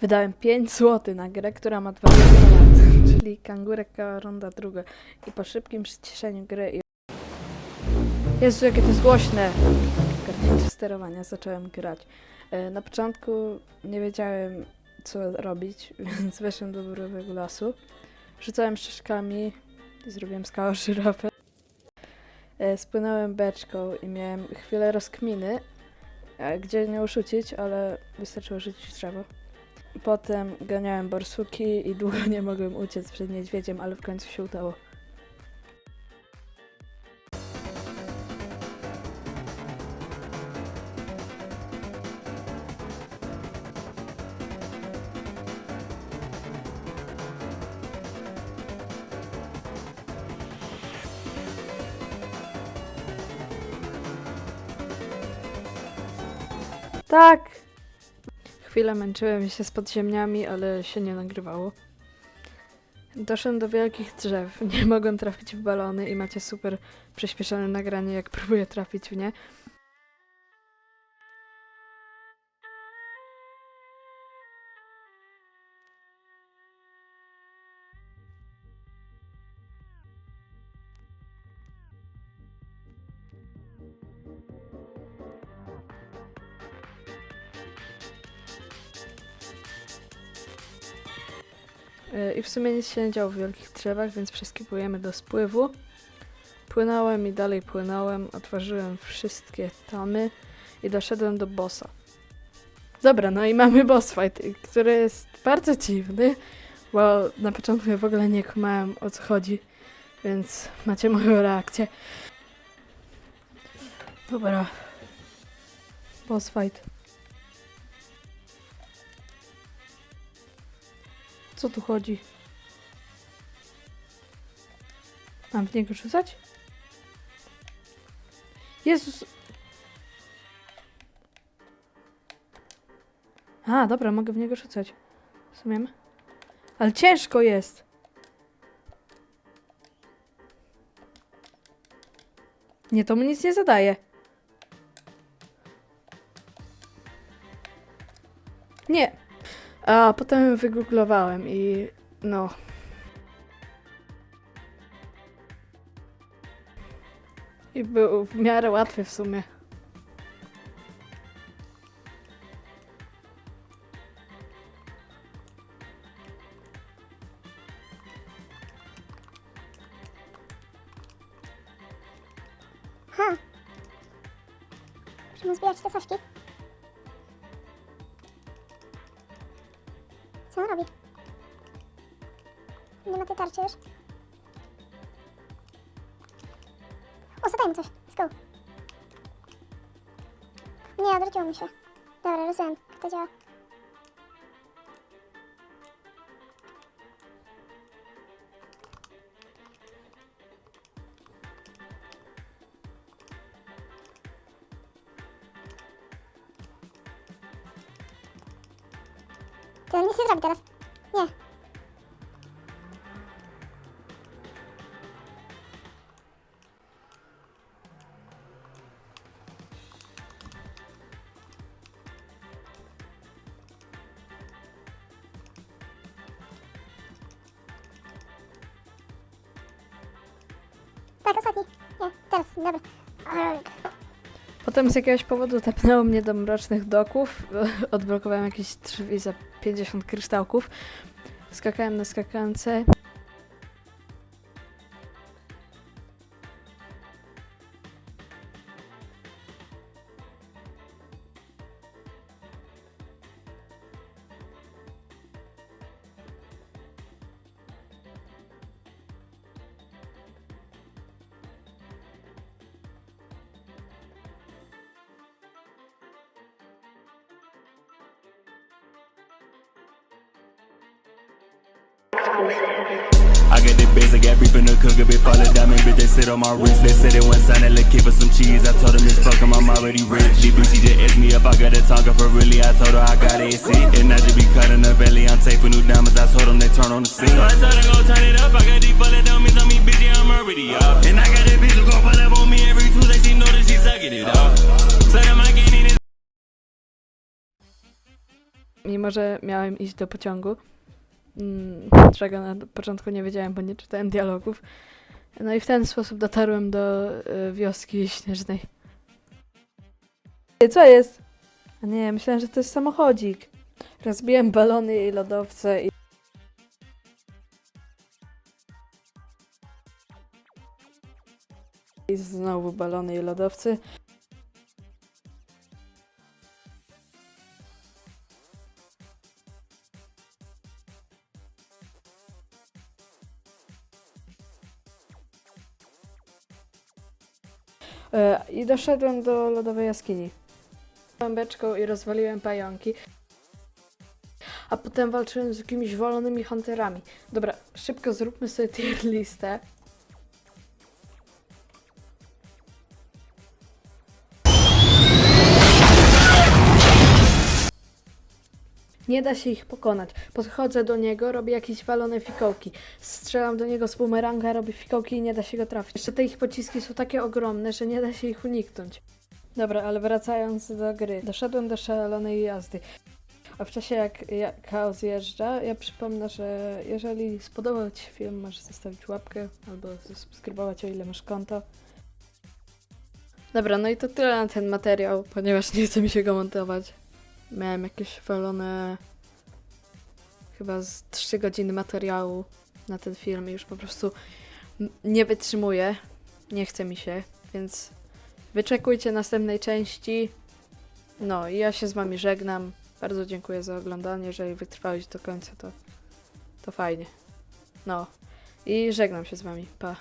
Wydałem 5 zł na grę, która ma 20 lat, czyli Kangurek Ronda druga. I po szybkim przyciszeniu gry i... Jezu, jakie to jest głośne! Garnięcie sterowania, zacząłem grać. E, Na początku nie wiedziałem, co robić, więc weszłem do burowego lasu. Rzucałem ścieżkami, zrobiłem skałę żyrafę. E, Spłynąłem beczką i miałem chwilę rozkminy, e, gdzie nie rzucić, ale wystarczyło rzucić drzewo. Potem ganiałem borsuki i długo nie mogłem uciec przed niedźwiedziem, ale w końcu się udało. Tak! Chwilę męczyłem się z podziemniami, ale się nie nagrywało. Doszedłem do wielkich drzew. Nie mogłem trafić w balony i macie super przyspieszone nagranie, jak próbuję trafić w nie. I w sumie nic się nie działo w wielkich drzewach, więc przeskipujemy do spływu. Płynąłem i dalej płynąłem, otworzyłem wszystkie tamy i doszedłem do bossa. Dobra, no i mamy boss fight, który jest bardzo dziwny, bo na początku w ogóle nie kumałem o co chodzi, więc macie moją reakcję. Dobra. Boss fight. Co tu chodzi? Mam w niego rzucać? Jezus! A, dobra, mogę w niego rzucać. Rozumiem. Ale ciężko jest! Nie, to mu nic nie zadaje. Nie. A potem wygooglowałem i no. I był w miarę łatwy w sumie. Ha! Musimy zbierać te soszki. Nie ma tej tarczy już. O, zadaj mu coś. Let's go. Nie, odwróciło mi się. Dobra, rozumiem, to działa. Ty on nic nie zrobi teraz. Nie. Tak, ostatni. Nie, teraz, dobra. Potem z jakiegoś powodu tepnęło mnie do mrocznych doków. Odblokowałem jakieś drzwi za 50 kryształków. Skakałem na skakance. I got the base, I got beef in the cooker, big fall of diamond, bitch, they sit on my wrist. They said it went sign look kid for some cheese. I told them it's fucking, I'm already rich. DBC just asked me if I got a tongue for really. I told her I got AC. And I just be cutting the belly, I'm taping new diamonds. I told them they turn on the scene. I told them go turn it up, I got deep full of dummies on me, bitch, yeah, I'm already up. And I got that bitch who go pull up on me every Tuesday, she know that she sucking it up. So them I can't even Mimo, że miałem iść do pociągu, czego na początku nie wiedziałem, bo nie czytałem dialogów. No i w ten sposób dotarłem do y, wioski śnieżnej. Ej, Co jest? A nie, myślałem, że to jest samochodzik. Rozbiłem balony i lodowce i... I znowu balony i lodowcy. I doszedłem do lodowej jaskini. Beczką i rozwaliłem pająki. A potem walczyłem z jakimiś wolonymi hunterami. Dobra, szybko zróbmy sobie tier listę. Nie da się ich pokonać. Podchodzę do niego, robię jakieś walone fikołki. Strzelam do niego z bumeranga, robię fikołki i nie da się go trafić. Jeszcze te ich pociski są takie ogromne, że nie da się ich uniknąć. Dobra, ale wracając do gry. Doszedłem do szalonej jazdy. A w czasie jak, chaos jeżdża, ja przypomnę, że jeżeli spodobał Ci się film, możesz zostawić łapkę albo zasubskrybować, o ile masz konto. Dobra, no i to tyle na ten materiał, ponieważ nie chce mi się go montować. Miałem jakieś walone chyba z 3 godziny materiału na ten film i już po prostu nie wytrzymuję. Nie chce mi się, więc wyczekujcie następnej części. No i ja się z wami żegnam. Bardzo dziękuję za oglądanie. Jeżeli wytrwałeś do końca, to, to fajnie. No i żegnam się z wami. Pa.